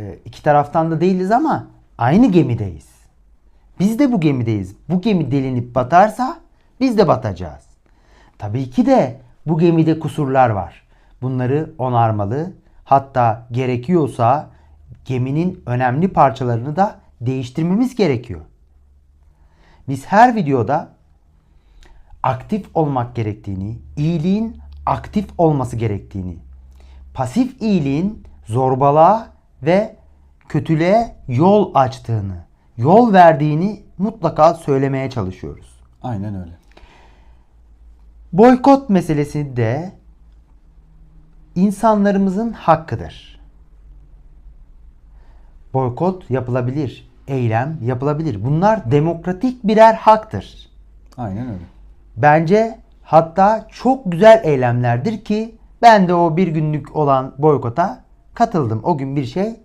e, iki taraftan da değiliz ama aynı gemideyiz. Biz de bu gemideyiz. Bu gemi delinip batarsa biz de batacağız. Tabii ki de bu gemide kusurlar var. Bunları onarmalı. Hatta gerekiyorsa geminin önemli parçalarını da değiştirmemiz gerekiyor. Biz her videoda aktif olmak gerektiğini, iyiliğin aktif olması gerektiğini, pasif iyiliğin zorbalığa ve kötülüğe yol açtığını, yol verdiğini mutlaka söylemeye çalışıyoruz. Aynen öyle. Boykot meselesi de insanlarımızın hakkıdır. Boykot yapılabilir, eylem yapılabilir. Bunlar demokratik birer haktır. Aynen öyle. Bence hatta çok güzel eylemlerdir ki ben de o bir günlük olan boykota katıldım. O gün bir şey